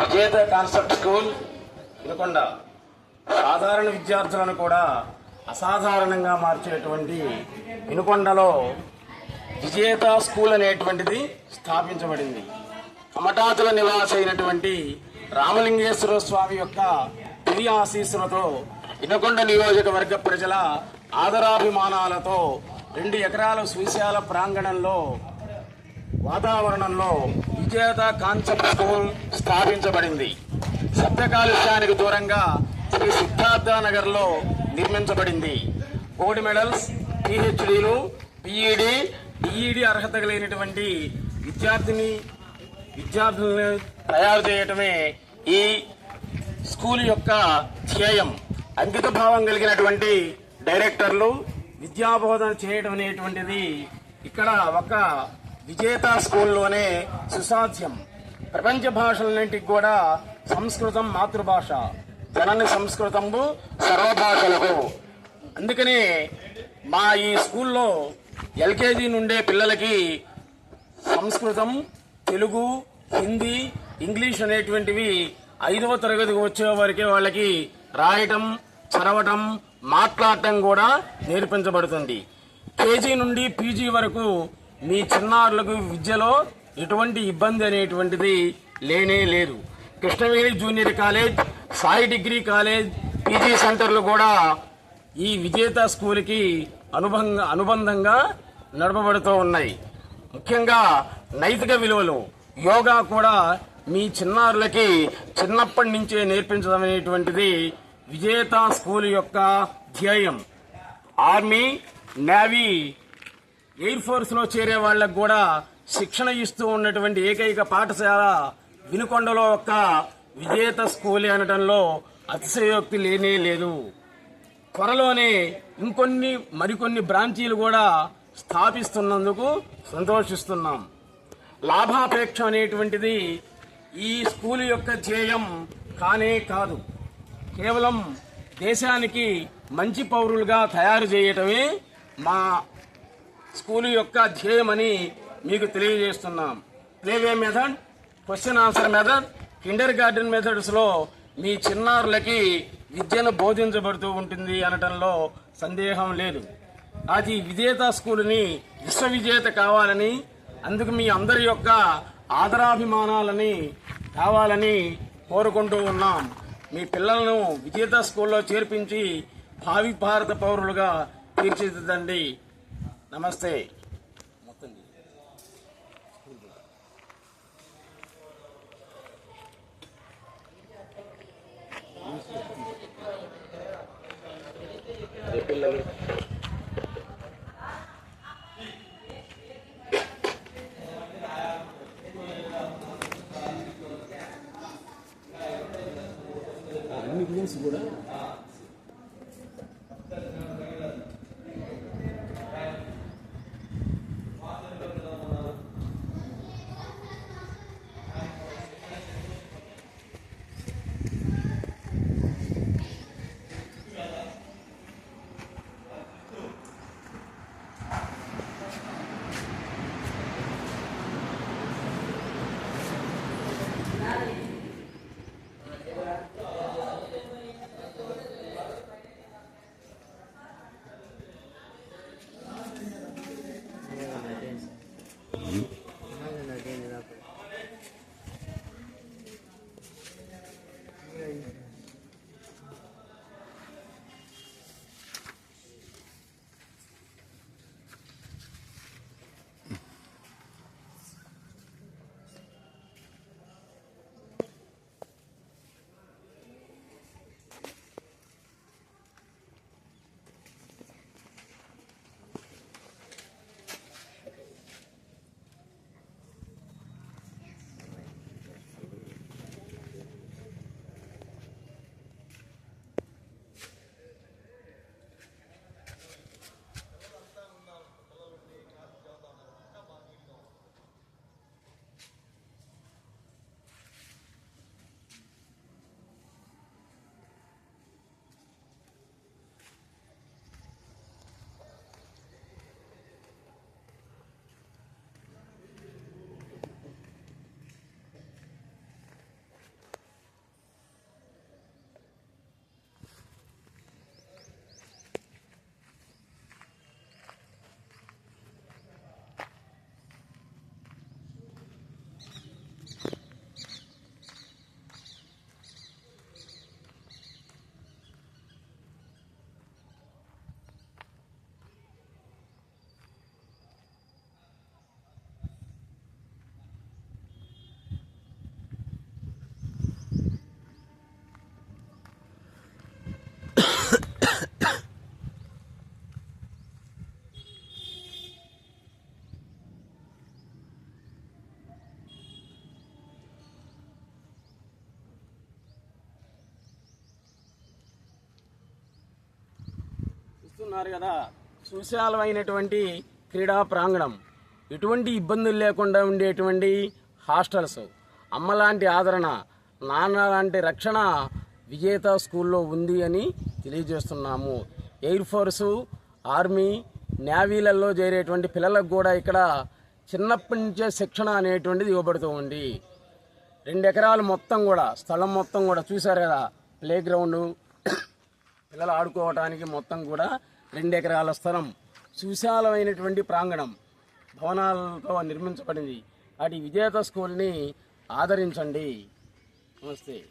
విజేత concept school Vinukonda సాధారణ విద్యార్థులను కూడా అసాధారణంగా మార్చేటువంటి వినుకొండలో విజేత స్కూల్ అనేటువంటిది స్థాపించబడింది. కమటాతుల నివాస అయినటువంటి రామలింగేశ్వర స్వామి యొక్క దివ్య ఆశీస్సులతో వినకొండ నియోజకవర్గ ప్రజల ఆదరాభిమానాలతో రెండు ఎకరాల సువిశాల ప్రాంగణంలో వాతావరణంలో విజేత కాన్సెప్ట్ స్కూల్ స్థాపించబడింది. శబ్దకాలుష్యానికి దూరంగా శ్రీ సిద్ధార్థ నగర్లో నిర్మించబడింది. గోల్డ్ మెడల్స్ పిహెచ్డీలు పిఈడి డిఈడి అర్హత కలిగినటువంటి విద్యార్థిని విద్యార్థులను తయారు చేయటమే ఈ స్కూల్ యొక్క ధ్యేయం. అంకిత భావం కలిగినటువంటి డైరెక్టర్లు విద్యాబోధన చేయడం అనేటువంటిది ఇక్కడ ఒక విజేత స్కూల్లోనే సుసాధ్యం. ప్రపంచ భాషలన్నింటికి కూడా సంస్కృతం మాతృభాష. జనని సంస్కృతంబు సర్వభాషలకు. అందుకనే మా ఈ స్కూల్లో ఎల్కేజీ నుండే పిల్లలకి సంస్కృతం తెలుగు హిందీ ఇంగ్లీష్ అనేటువంటివి ఐదవ తరగతికి వచ్చే వరకే వాళ్ళకి రాయటం చదవటం మాట్లాడటం కూడా నేర్పించబడుతుంది. కేజీ నుండి పీజీ వరకు మీ చిన్నారులకు విద్యలో ఎటువంటి ఇబ్బంది అనేటువంటిది లేనే లేదు. Krishnaveni junior college Sai degree college PG సెంటర్లు కూడా ఈ విజేత స్కూల్కి అనుబంధ అనుబంధంగా నడపబడుతూ ఉన్నాయి. ముఖ్యంగా నైతిక విలువలు యోగా కూడా మీ చిన్నారులకి చిన్నప్పటి నుంచే నేర్పించడం అనేటువంటిది విజేత స్కూల్ యొక్క ధ్యేయం. ఆర్మీ నేవీ ఎయిర్ ఫోర్స్లో చేరే వాళ్ళకు కూడా శిక్షణ ఇస్తూ ఉన్నటువంటి ఏకైక పాఠశాల వినుకొండలో ఒక విజేత స్కూల్ అనడంలో అతిశయోక్తి లేనే లేదు. త్వరలోనే ఇంకొన్ని మరికొన్ని బ్రాంచీలు కూడా స్థాపిస్తున్నందుకు సంతోషిస్తున్నాం. లాభాపేక్ష అనేటువంటిది ఈ స్కూల్ యొక్క ధ్యేయం కానే కాదు. కేవలం దేశానికి మంచి పౌరులుగా తయారు చేయటమే మా స్కూల్ యొక్క ధ్యేయమని మీకు తెలియజేస్తున్నాం. Play way method question answer method kindergarten మెథడ్స్లో మీ చిన్నారులకి విద్యను బోధించబడుతూ ఉంటుంది అనటంలో సందేహం లేదు. అది విజేత స్కూల్ని విశ్వవిజేత కావాలని అందుకు మీ అందరి యొక్క ఆదరాభిమానాలని కావాలని కోరుకుంటూ ఉన్నాం. మీ పిల్లలను విజేత స్కూల్లో చేర్పించి భావి భారత పౌరులుగా తీర్చిదిద్దండి. నమస్తే. పిల్లలు? కూడా చూస్తున్నారు కదా. సుశాలమైనటువంటి క్రీడా ప్రాంగణం. ఎటువంటి ఇబ్బందులు లేకుండా ఉండేటువంటి హాస్టల్స్. అమ్మలాంటి ఆదరణ నాన్న లాంటి రక్షణ విజేత స్కూల్లో ఉంది అని తెలియజేస్తున్నాము. ఎయిర్ ఫోర్సు ఆర్మీ నేవీలలో చేరేటువంటి పిల్లలకు కూడా ఇక్కడ చిన్నప్పటి నుంచే శిక్షణ అనేటువంటిది ఇవ్వబడుతూ ఉంది. రెండు ఎకరాలు మొత్తం కూడా స్థలం మొత్తం కూడా చూశారు కదా ప్లే గ్రౌండ్. పిల్లలు ఆడుకోవటానికి మొత్తం కూడా రెండు ఎకరాల స్థలం సుశాలమైనటువంటి ప్రాంగణం భవనాలతో నిర్మించబడింది. వాటి విజేత స్కూల్ని ఆదరించండి. నమస్తే.